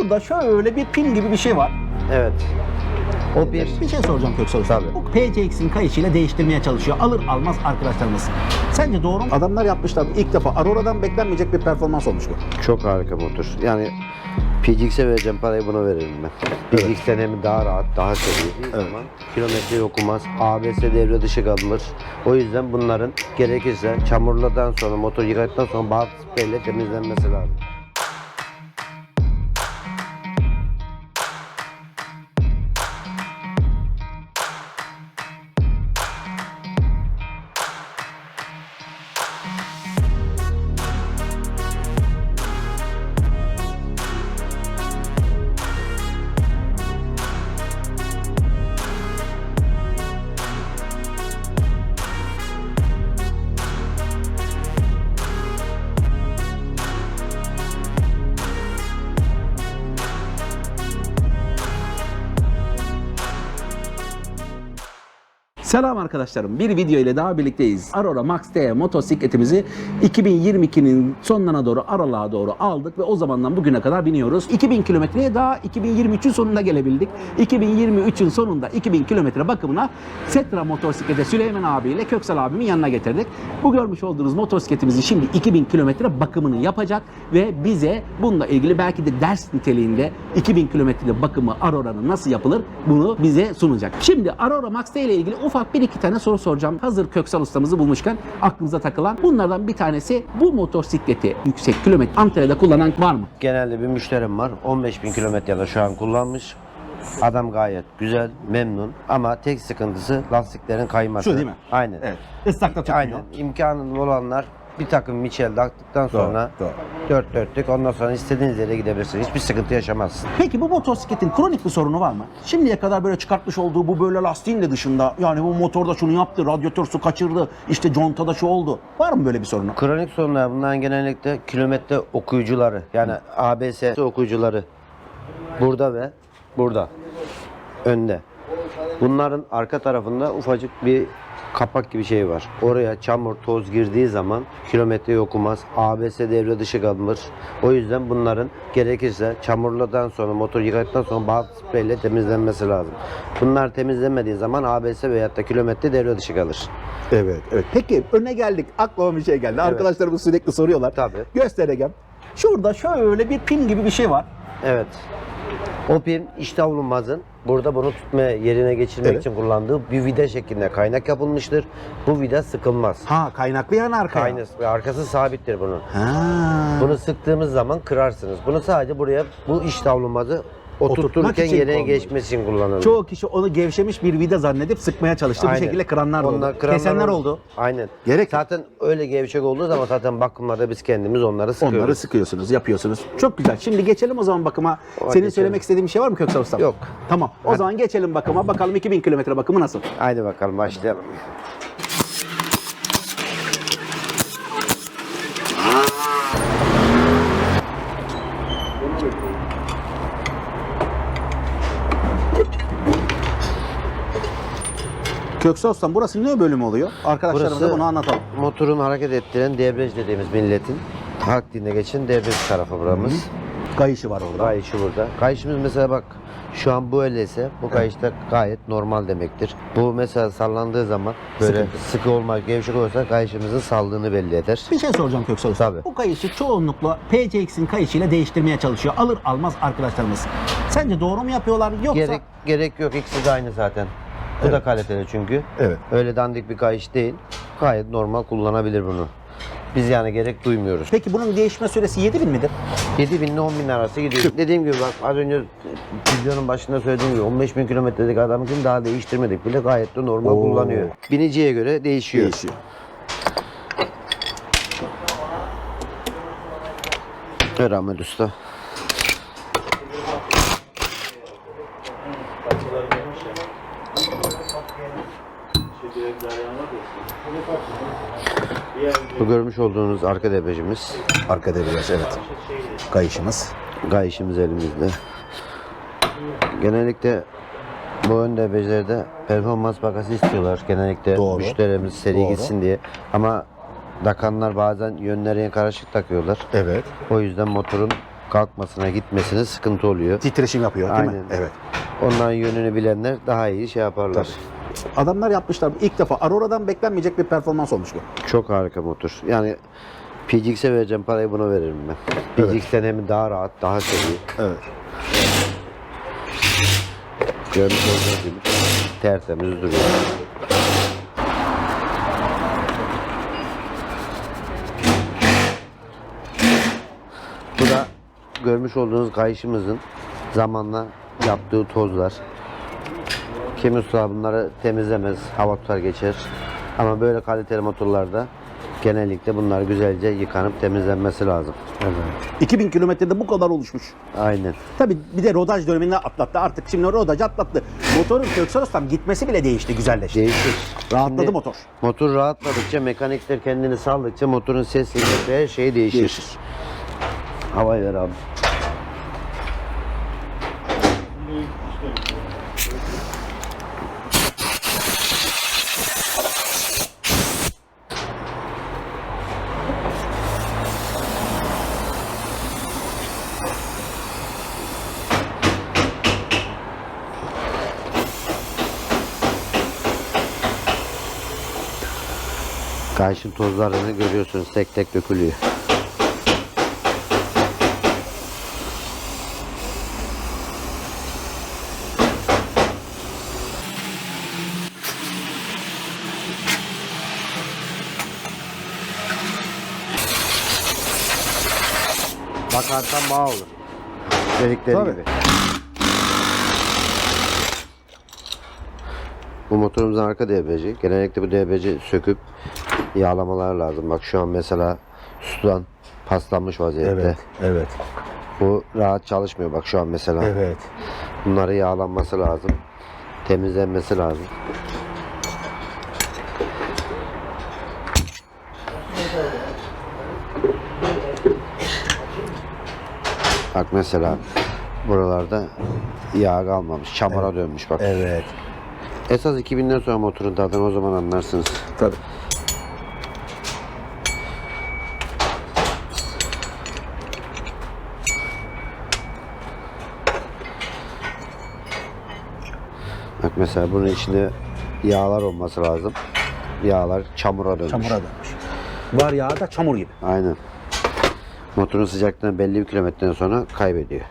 Şurada şöyle bir pin gibi bir şey var. Evet. O bir Bir şey soracağım Köksal Usta. Tabii. Bu PCX'in kayışıyla değiştirmeye çalışıyor. Alır almaz arkadaşlarımız. Sence doğru mu? Adamlar yapmışlar. İlk defa Aurora'dan beklenmeyecek bir performans olmuş bu. çok harika motor. Yani PGX'e vereceğim parayı buna veririm ben. PGX'ten hem daha rahat, daha seri. Evet. Ama kilometre okumaz. ABS devre dışı kalınır. O yüzden bunların gerekirse çamurladan sonra, motor yıkadıktan sonra bazı spreyle temizlenmesi lazım. Selam arkadaşlarım. Bir video ile daha birlikteyiz. Aurora Max D motosikletimizi 2022'nin sonlarına doğru aralığa doğru aldık ve o zamandan bugüne kadar biniyoruz. 2000 kilometreye daha 2023'ün sonunda gelebildik. 2023'ün sonunda 2000 kilometre bakımına Setra motosiklete Süleyman abiyle Köksal abimin yanına getirdik. Bu görmüş olduğunuz motosikletimizi şimdi 2000 kilometre bakımını yapacak ve bize bununla ilgili belki de ders niteliğinde 2000 kilometrede bakımı Aurora'nın nasıl yapılır bunu bize sunacak. Şimdi Aurora Max D ile ilgili ufak bir iki tane soru soracağım. Hazır Köksal ustamızı bulmuşken aklınıza takılan bunlardan bir tanesi bu motosikleti yüksek kilometre Antalya'da kullanan var mı? Genelde bir müşterim var. 15 bin kilometrede şu an kullanmış. Adam gayet güzel, memnun ama tek sıkıntısı lastiklerin kayması. Şu değil mi? Aynen. Evet. Islakta tutmuyor. Aynen. İmkanı olanlar bir takım Michel taktıktan sonra doğru. dört dörtlük ondan sonra istediğiniz yere gidebilirsiniz. Hiçbir sıkıntı yaşamazsın. Peki bu motosikletin kronik bir sorunu var mı? Şimdiye kadar böyle çıkartmış olduğu bu böyle lastiğin de dışında yani bu motorda şunu yaptı, radyatör su kaçırdı, işte contada şu oldu. Var mı böyle bir sorunu? Kronik sorunlar bunların genellikle kilometre okuyucuları yani ABS okuyucuları burada ve burada önde. Bunların arka tarafında ufacık bir kapak gibi şey var. Oraya çamur, toz girdiği zaman kilometre okumaz. ABS devre dışı kalır. O yüzden bunların gerekirse çamurladan sonra, motor yıkadıktan sonra bazı spreyle temizlenmesi lazım. Bunlar temizlenmediği zaman ABS veyahut da kilometre devre dışı kalır. Evet, evet. Peki öne geldik. Aklıma bir şey geldi. Arkadaşlarımız sürekli soruyorlar. Tabii. Göstereceğim. Şurada şöyle bir pin gibi bir şey var. Evet. O pin iç davlumbazın burada bunu tutmaya yerine geçirmek Evet. için kullandığı bir vida şeklinde kaynak yapılmıştır. Bu vida sıkılmaz. Ha kaynaklı yan arkaya. Kaynası ve arkası sabittir bunun. Ha. Bunu sıktığımız zaman kırarsınız. Bunu sadece buraya bu Oturtmak oturturken için yerine kullanılır. geçmesi için kullanılır. Çoğu kişi onu gevşemiş bir vida zannedip sıkmaya çalıştı. Aynen. Bu şekilde kıranlar da Onlar oldu. kıranlar Kesenler oldu. Aynen. Gerek yok. Zaten öyle gevşek olduğu zaman zaten bakımlarda biz kendimiz onları sıkıyoruz. Onları sıkıyorsunuz, yapıyorsunuz. Çok güzel. Şimdi geçelim o zaman bakıma. Senin geçelim. söylemek istediğin bir şey var mı Köksal Usta? Yok. Tamam. O zaman geçelim bakıma. Bakalım 2000 kilometre bakımı nasıl? Haydi bakalım başlayalım. Köksal Usta burası ne bölümü oluyor? Arkadaşlarımıza Burası- bunu anlatalım. Motorun hareket ettiren debriyaj dediğimiz milletin halk diline geçen debriyaj tarafı buramız. Kayışı var orada. Kayışı burada. Kayışımız mesela bak şu an bu öyleyse bu kayışta gayet normal demektir. Bu mesela sallandığı zaman böyle Sıkıntı. sıkı olmak, gevşek olursa kayışımızın saldığını belli eder. Bir şey soracağım Köksal Usta. Tabii. Bu kayışı çoğunlukla PCX'in kayışıyla değiştirmeye çalışıyor. Alır almaz arkadaşlarımız. Sence doğru mu yapıyorlar yoksa? Gerek gerek yok ikisi de aynı zaten. Bu da kaliteli çünkü. Evet. Öyle dandik bir kayış değil. Gayet normal kullanabilir bunu. Biz yani gerek duymuyoruz. Peki bunun değişme süresi 7000 midir? 7 bin ile 10 bin arası gidiyor. Dediğim gibi bak az önce videonun başında söylediğim gibi 15 bin kilometrelik adam için daha değiştirmedik bile gayet de normal Oo. kullanıyor. Biniciye göre değişiyor. Değişiyor. Evet Ahmet Usta. Bu görmüş olduğunuz arka debriyajımız. Arka debriyaj evet. Kayışımız. Gayişimiz elimizde. Genellikle bu ön debriyajlarda performans bakası istiyorlar. Genellikle Doğru. müşterimiz seri Doğru. gitsin diye. Ama takanlar bazen yönlerine karışık takıyorlar. Evet. O yüzden motorun kalkmasına gitmesine sıkıntı oluyor. Titreşim yapıyor değil mi? Aynen. Evet. Onların yönünü bilenler daha iyi şey yaparlar. Adamlar yapmışlar. İlk defa Aurora'dan beklenmeyecek bir performans olmuş bu. Çok harika motor. Yani PGX'e vereceğim parayı buna veririm ben. Evet. PGX'ten hem daha rahat, daha seri. Evet. Görmüş olduğunuz gibi tertemiz duruyor. Bu da görmüş olduğunuz kayışımızın zamanla yaptığı tozlar. Kimi usta bunları temizlemez, hava tutar geçer. Ama böyle kaliteli motorlarda genellikle bunlar güzelce yıkanıp temizlenmesi lazım. 2000 kilometrede bu kadar oluşmuş. Aynen. Tabii bir de rodaj dönemini atlattı artık. Şimdi rodajı atlattı. Motorun Köksal Ustam gitmesi bile değişti, güzelleşti. Değişir. Rahatladı Şimdi motor. Motor rahatladıkça, mekanikler kendini saldıkça motorun sesi, her şey değişir. Değişir. Havayı ver abi. Kayışın tozlarını görüyorsunuz tek tek dökülüyor. Bakarsan bağ olur. Dedikleri Tabii. gibi. Bu motorumuzun arka DBC. Genellikle bu DBC söküp yağlamalar lazım. Bak şu an mesela sudan paslanmış vaziyette. evet, Bu rahat çalışmıyor bak şu an mesela. evet. Bunları yağlanması lazım. Temizlenmesi lazım. Bak mesela buralarda yağ kalmamış. Çamura dönmüş bak. Evet. Esas 2000'den sonra motorun tadını o zaman anlarsınız. Tabii. Mesela bunun içinde yağlar olması lazım. Yağlar çamura dönmüş. Çamura dönmüş. Var yağı da çamur gibi. Aynen. Motorun sıcaklığını belli bir kilometreden sonra kaybediyor.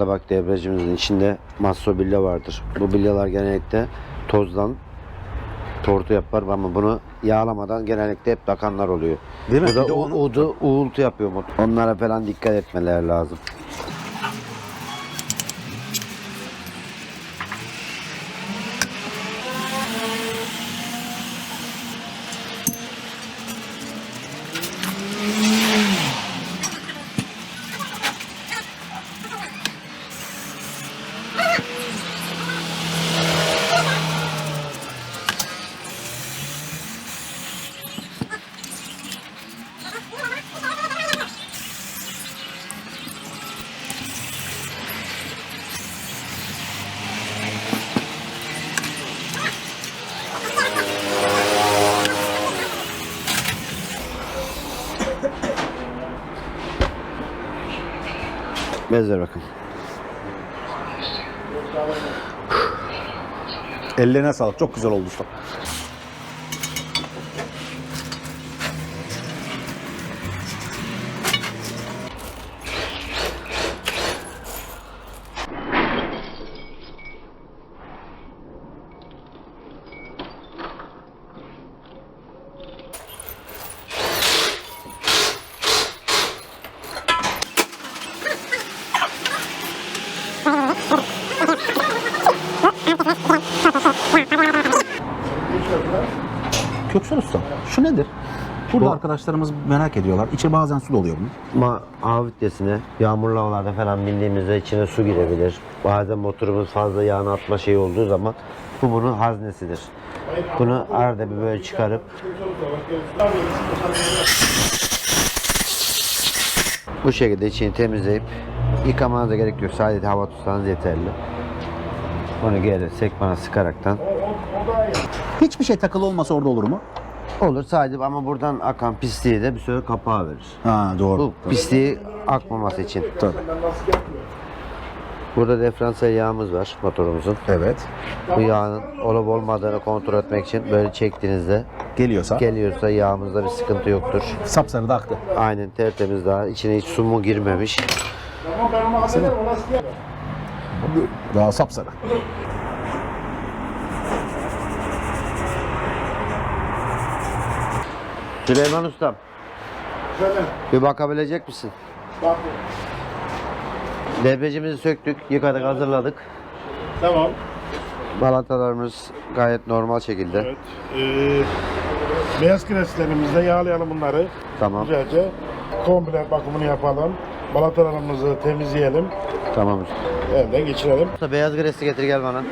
Normalde bak debriyajımızın içinde masso bilya vardır. Bu bilyalar genellikle tozdan tortu yapar ama bunu yağlamadan genellikle hep takanlar oluyor. Değil mi? Bu da u- onu- uğultu yapıyor. Onlara falan dikkat etmeleri lazım. Bezler bakın. Ellerine sağlık. Çok güzel oldu usta. Arkadaşlarımız merak ediyorlar. İçi bazen su doluyor bunun. Ma A vitesine yağmurlu havalarda falan bindiğimizde içine su girebilir. Bazen motorumuz fazla yağını atma şeyi olduğu zaman bu bunun haznesidir. Bunu arada bir böyle çıkarıp bu şekilde içini temizleyip yıkamanıza gerek yok. Sadece hava tutsanız yeterli. Bunu geri sekmana sıkaraktan Hiçbir şey takılı olmasa orada olur mu? Olur. Sadece ama buradan akan pisliği de bir süre kapağı verir. Ha doğru. Bu pisliği akmaması için. Tabii. Burada diferansiyel yağımız var motorumuzun. Evet. Bu yağın olup olmadığını kontrol etmek için böyle çektiğinizde Geliyorsa geliyorsa yağımızda bir sıkıntı yoktur. sapsarı da aktı. Aynen tertemiz daha. içine hiç su mu girmemiş. Daha sapsarı. Süleyman Ustam Efendim, bir bakabilecek misin? bak. Debriyajımızı söktük, yıkadık, hazırladık. Tamam. Balatalarımız gayet normal şekilde. Evet. Ee, beyaz kireçlerimizde yağlayalım bunları. Tamam. Güzelce. Komple bakımını yapalım. Balatalarımızı temizleyelim. Tamam. Elden geçirelim. Beyaz gresi getir gel bana.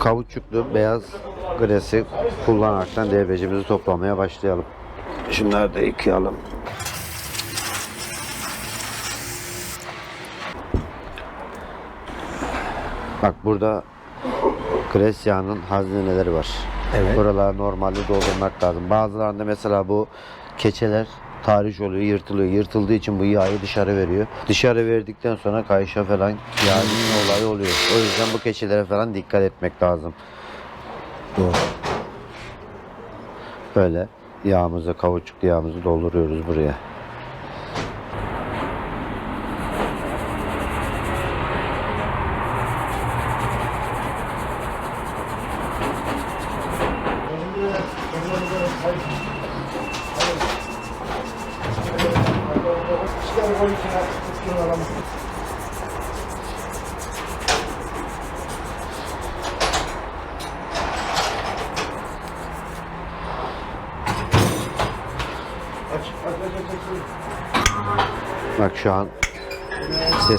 Kavuççuklu beyaz gresi kullanaraktan debriyajımızı toplamaya başlayalım. Şunları da yıkayalım. Bak burada gres yağının hazineleri var. Evet. Buraları normalde doldurmak lazım. Bazılarında mesela bu keçeler tahriş oluyor, yırtılıyor. Yırtıldığı için bu yağı dışarı veriyor. Dışarı verdikten sonra kayışa falan yağ gitme olayı oluyor. O yüzden bu keçelere falan dikkat etmek lazım. Doğru. Böyle yağımızı, kavuçuklu yağımızı dolduruyoruz buraya.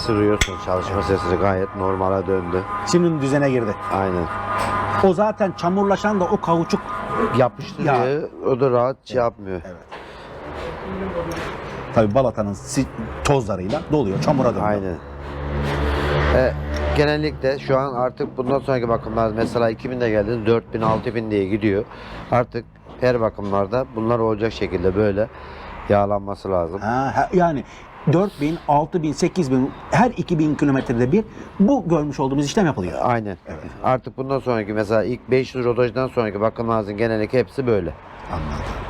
Sesi duyuyorsun. Çalışma sesi gayet normale döndü. Şimdi düzene girdi. Aynen. O zaten çamurlaşan da o kavuçuk Yapıştırıyor. O da rahat şey yapmıyor. tabi balatanın si- tozlarıyla doluyor. Çamura dönüyor. Aynen. E, genellikle şu an artık bundan sonraki bakımlar mesela 2000'de geldiniz 4000 6000 diye gidiyor. Artık her bakımlarda bunlar olacak şekilde böyle yağlanması lazım. Ha, yani 4000, 6000, 8000 her 2000 kilometrede bir bu görmüş olduğumuz işlem yapılıyor. Aynen. Artık bundan sonraki mesela ilk 500 rodajdan sonraki bakımlarınızın genellikle hepsi böyle. Anladım.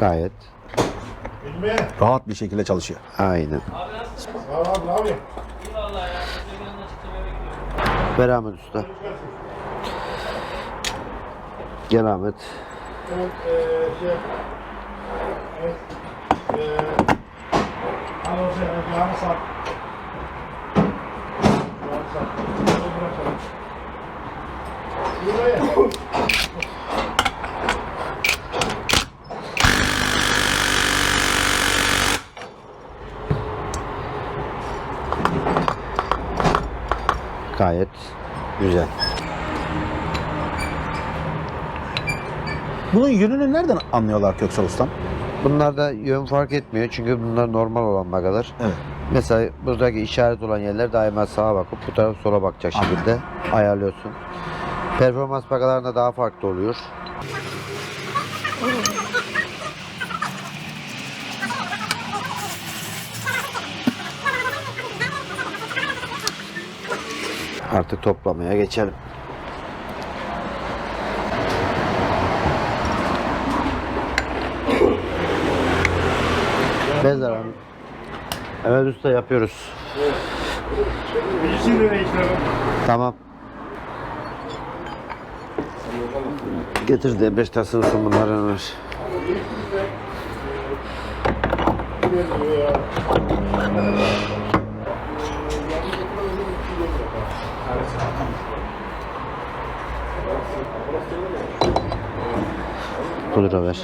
Gayet. Rahat bir şekilde çalışıyor. Aynen. Ver Ahmet Usta. Gel Ahmet. Evet, ee, şey. Evet. Ee, al o şey, yağını sat. Yağını sat. Bunu bırakalım. Buraya. Gayet güzel. Bunun yönünü nereden anlıyorlar Köksal Ustam? Bunlar da yön fark etmiyor çünkü bunlar normal olan bagalar. Evet. Mesela buradaki işaret olan yerler daima sağa bakıp bu taraf sola bakacak şekilde ayarlıyorsun. Performans bagalarında daha farklı oluyor. artık toplamaya geçelim. Bezar abi. Evet usta yapıyoruz. Tamam. Getir de beş tane olsun bunların var. Thank you. 49 lira ver.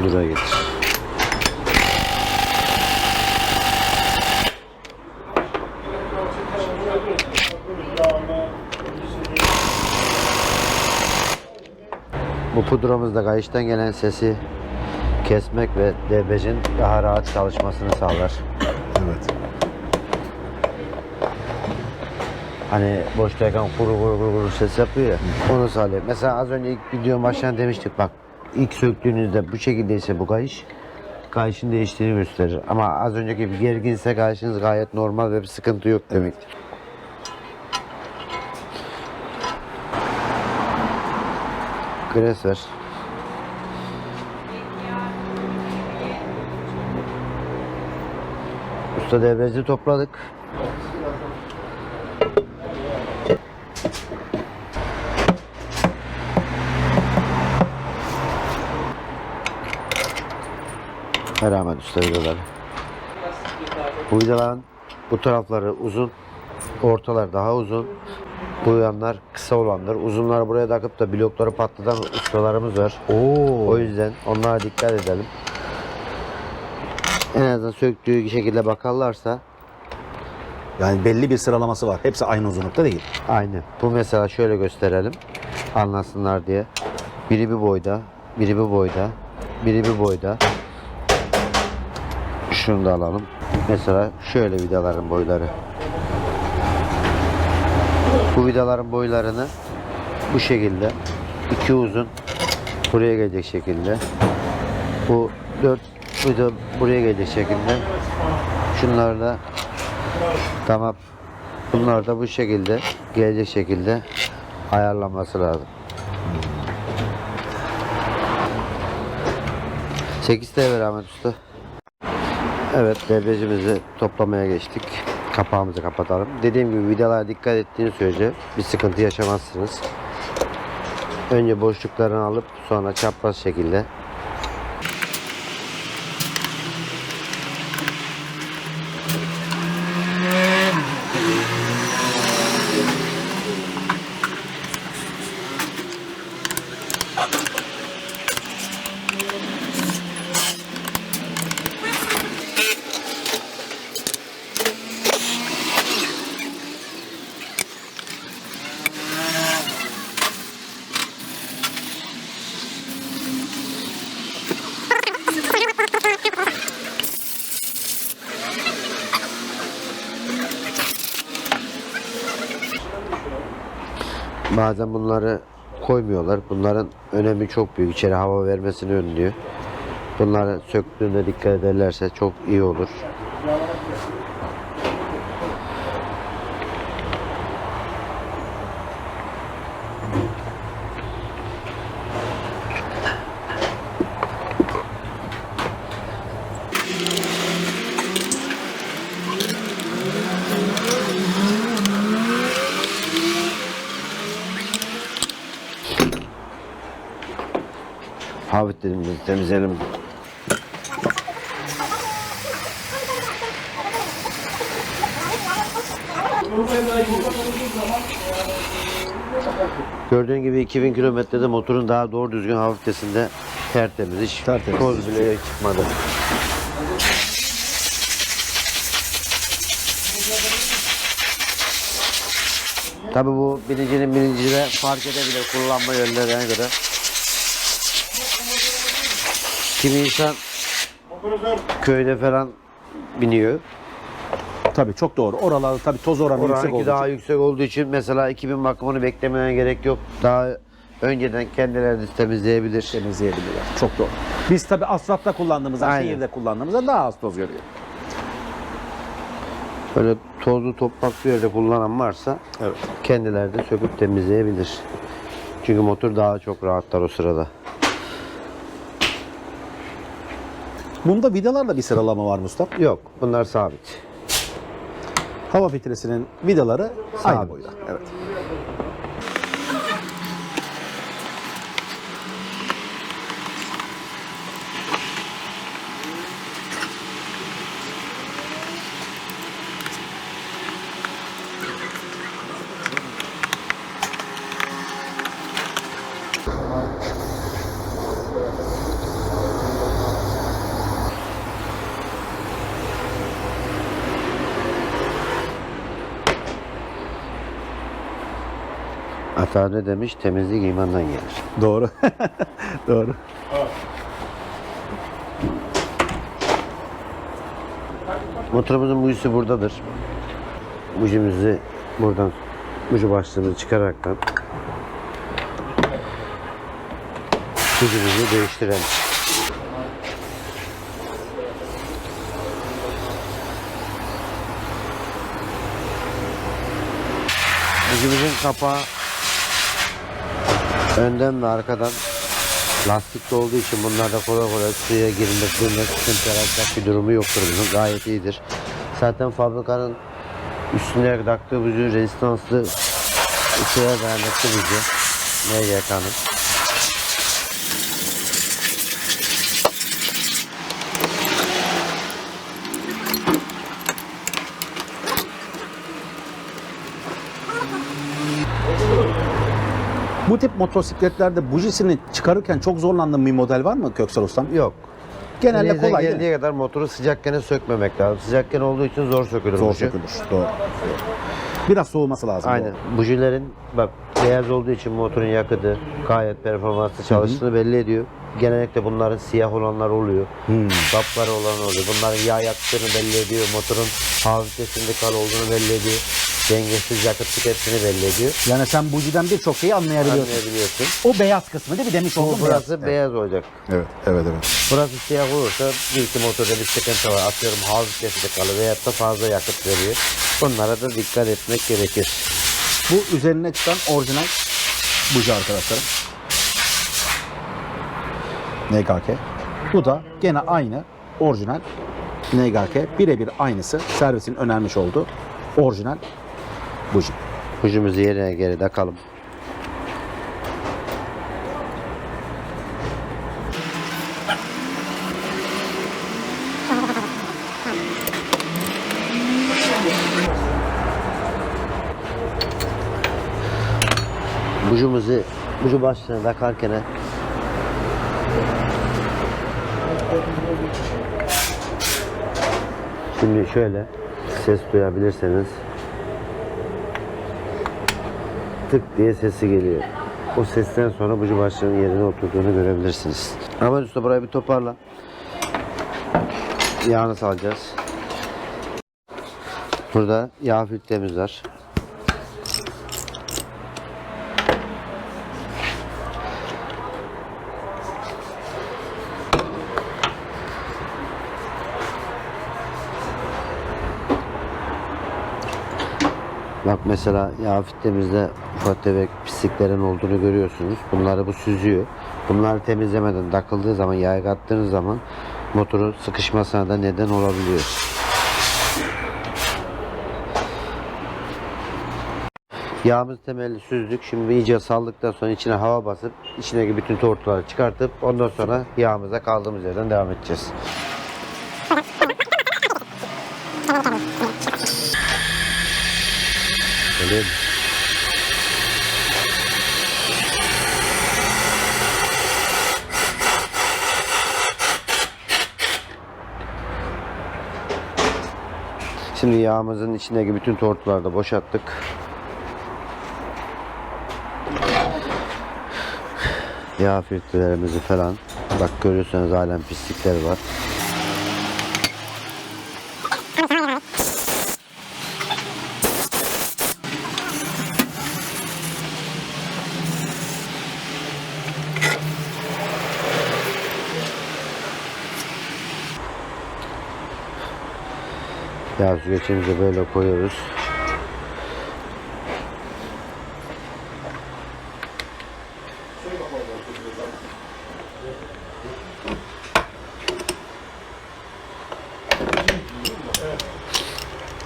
lira getir. Bu pudramız da kayıştan gelen sesi kesmek ve debecin daha rahat çalışmasını sağlar. Evet. Hani boştayken kuru kuru kuru kuru ses yapıyor ya. Onu sağlıyor. Mesela az önce ilk videonun başına demiştik bak. ilk söktüğünüzde bu şekildeyse bu kayış kayışın değiştiğini gösterir. Ama az önceki gibi gerginse kayışınız gayet normal ve bir sıkıntı yok demektir. Gres ver. Usta devreci topladık. Ver Ahmet Usta vidaları. Bu vidaların bu tarafları uzun, ortalar daha uzun. Bu yanlar kısa olanlar. Uzunları buraya takıp da blokları patlatan ustalarımız var. Oo. O yüzden onlara dikkat edelim. En azından söktüğü şekilde bakarlarsa Yani belli bir sıralaması var. Hepsi aynı uzunlukta değil. aynı. Bu mesela şöyle gösterelim. Anlasınlar diye. Biri bir boyda, biri bir boyda, biri bir boyda. Şunu da alalım. Mesela şöyle vidaların boyları. Bu vidaların boylarını bu şekilde iki uzun buraya gelecek şekilde. Bu dört vida buraya gelecek şekilde. Şunlar da tamam. Bunlar da bu şekilde gelecek şekilde ayarlanması lazım. 8 TL ver Ahmet Usta. Evet debriyajımızı toplamaya geçtik. Kapağımızı kapatalım. Dediğim gibi vidalara dikkat ettiğiniz sürece bir sıkıntı yaşamazsınız. Önce boşluklarını alıp sonra çapraz şekilde Bazen bunları koymuyorlar. Bunların önemi çok büyük. İçeri hava vermesini önlüyor. Bunları söktüğünde dikkat ederlerse çok iyi olur. Hafif dedim temizleyelim. Gördüğün gibi 2000 kilometrede motorun daha doğru düzgün hafif vitesinde tertemiz. Hiç Tertemiz. toz bile çıkmadı. Tabi bu binicinin binicide fark edebilir kullanma yönlerine göre. Kimi insan köyde falan biniyor. Tabii çok doğru. Oralarda tabii toz oranı yüksek Oranınki olduğu daha için. yüksek olduğu için mesela 2000 bakımını beklemene gerek yok. Daha önceden kendileri temizleyebilir. temizleyebilirler. Çok doğru. Biz tabii asfaltta kullandığımızda, Aynen. şehirde kullandığımızda daha az toz görüyor. Böyle tozlu topraklı yerde kullanan varsa Evet. kendileri de söküp temizleyebilir. Çünkü motor daha çok rahatlar o sırada. Bunda vidalarla bir sıralama var Mustafa. Yok bunlar sabit. Hava filtresinin vidaları aynı Sabit. boyda. Evet. Ne demiş? Temizlik imandan gelir. Doğru. doğru. Motorumuzun bujisi buradadır. Bujimizi buradan buji başlığını çıkaraktan bujimizi değiştirelim. Bujimizin kapağı önden ve arkadan lastikli olduğu için bunlarda kolay kolay suya girmesinde sıkıntı yaratacak bir durumu yoktur bunun. Gayet iyidir. Zaten fabrikanın üstüne taktığı buzu rezistanslı ısıya dayanıklı buzu. MGK'nın. Bu tip motosikletlerde bujisini çıkarırken çok zorlandığın bir model var mı Köksal Ustam? Yok. Genelde Elinizden kolay değil mi? geldiği kadar motoru sıcakken sökmemek lazım. Sıcakken olduğu için zor sökülür Zor buji. sökülür. Doğru. Biraz soğuması lazım. Aynen. Bujilerin bak beyaz olduğu için motorun yakıtı gayet performanslı çalıştığını belli ediyor. Genellikle bunların siyah olanlar oluyor. Kapları olan oluyor. Bunların yağ yaktığını belli ediyor. Motorun hava vitesinde kal olduğunu belli ediyor. Dengesiz yakıt tükettiğini belli ediyor. Yani sen bujiden birçok şeyi anlayabiliyorsun. Anlayabiliyorsun. O beyaz kısmı değil mi? Demiş Bu oldum burası beyaz olacak. Evet, evet, evet. Burası siyah olursa bir iki motorda bir sıkıntı var. Atıyorum hava vitesi de kalır veyahut da fazla yakıt veriyor. Bunlara da dikkat etmek gerekir. Bu üzerine çıkan orijinal buji arkadaşlarım. NGK. Bu da gene aynı orijinal NGK. Birebir aynısı. Servisin önermiş olduğu orijinal buji. Kuşumuzu yerine geri takalım. Bujumuzu buju başlığına takarken Şimdi şöyle ses duyabilirseniz tık diye sesi geliyor. O sesten sonra buji başlığının yerine oturduğunu görebilirsiniz. Ama usta burayı bir toparla. Yağını salacağız. Burada yağ filtremiz var. Bak mesela yağ filtremizde ufak tefek pisliklerin olduğunu görüyorsunuz. Bunları bu süzüyor. Bunları temizlemeden takıldığı zaman yağa kattığınız zaman motorun sıkışmasına da neden olabiliyor. Yağımız temelli süzdük. Şimdi iyice saldıktan sonra içine hava basıp içindeki bütün tortuları çıkartıp ondan sonra yağımıza kaldığımız yerden devam edeceğiz. Mi? Şimdi yağımızın içindeki bütün tortuları da boşalttık. Yağ filtrelerimizi falan. Bak görüyorsunuz halen pislikler var. Yağ süzgeçimizi böyle koyuyoruz.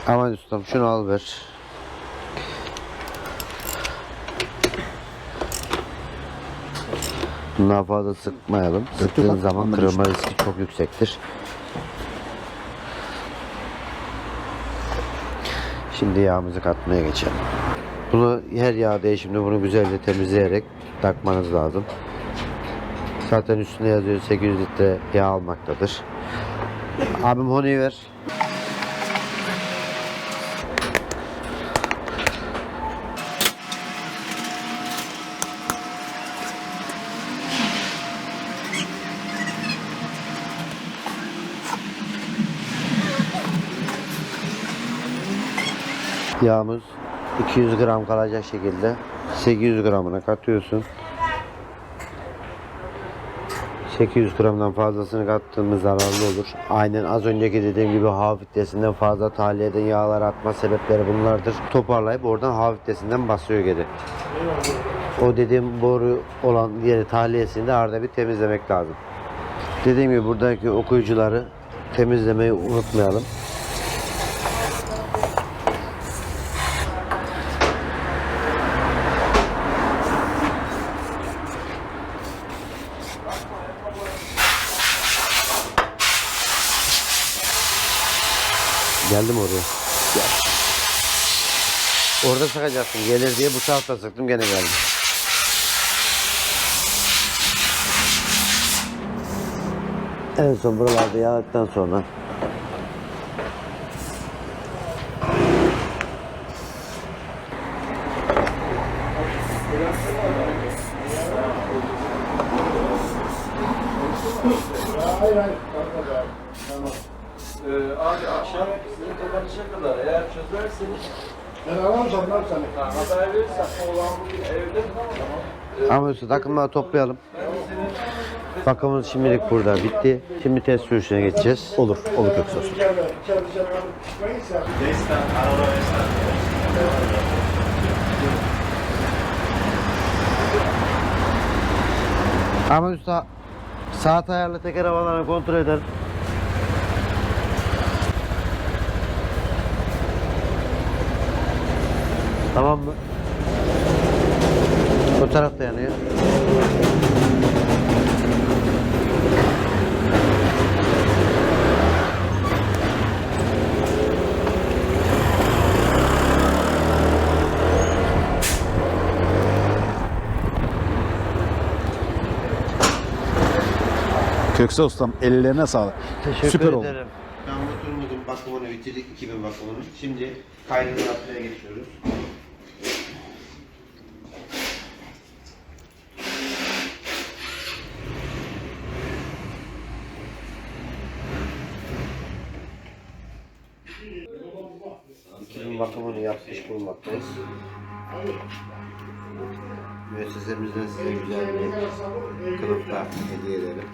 Aman ustam şunu al ver. Bundan fazla sıkmayalım. Sıktığın zaman kırılma riski çok yüksektir. Şimdi yağımızı katmaya geçelim. Bunu her yağ değişiminde bunu güzelce temizleyerek takmanız lazım. Zaten üstünde yazıyor 800 litre yağ almaktadır. Abim Honey ver. Yağımız 200 gram kalacak şekilde 800 gramına katıyorsun. 800 gramdan fazlasını kattığımız zararlı olur. Aynen az önceki dediğim gibi hava fazla tahliye eden yağlar atma sebepleri bunlardır. Toparlayıp oradan hava basıyor geri. O dediğim boru olan yeri tahliyesini de arada bir temizlemek lazım. Dediğim gibi buradaki okuyucuları temizlemeyi unutmayalım. Geldim oraya. Orada sıkacaktım. Gelir diye bu tarafta sıktım gene geldim. En son buralarda yağdıktan sonra ama üstü takımları toplayalım. Bakımımız şimdilik burada bitti. Şimdi test sürüşüne geçeceğiz. Olur, olur Köksal. Ama usta saat ayarlı teker havalarını kontrol eder. Tamam mı? Bu tarafta yanıyor. Köksal Ustam ellerine sağlık. Teşekkür Süper oldu. ederim. Ben motorumuzun bakımını bitirdik 2000 bakımını. Şimdi kaydını yapmaya geçiyoruz. Yapmış bulunmaktayız. Müessesemizden size güzel bir kılıf da hediye edelim.